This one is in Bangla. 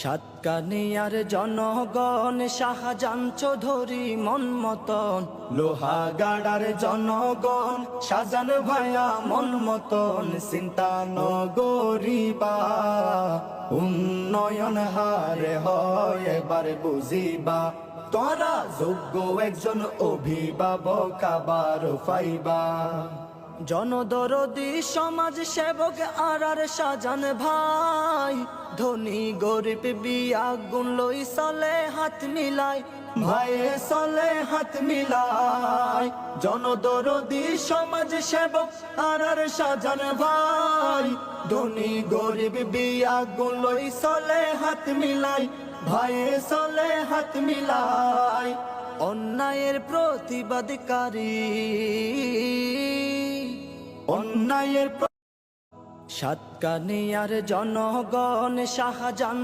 সাতকানিয়ার জনগণ শাহজান চৌধুরী মন মতন লোহাগাড়ার জনগণ শাহজান ভাইয়া মন মতন চিন্তা নগরিবা উন্নয়ন হারে হয়, এবার বুঝিবা। তোরা যোগ্য একজন অভিভাবক, আবার পাইবা জনদরদি সমাজ সেবক আর আর সাজান ভাই। ধনী গরিব বিয়া গুণ লই চলে হাত মিলাই ভাইয়ে চলে হাত মিলাই। জনদরদি সমাজ সেবক আর আর সাজান ভাই, ধনী গরিব বিয়া গুণ লই চলে হাত মিলাই ভাইয়ে চলে হাত মিলাই। অন্যায়ের প্রতিবাদকারী অন্যায়ের সাতকানিয়ার জনগণ শাহজান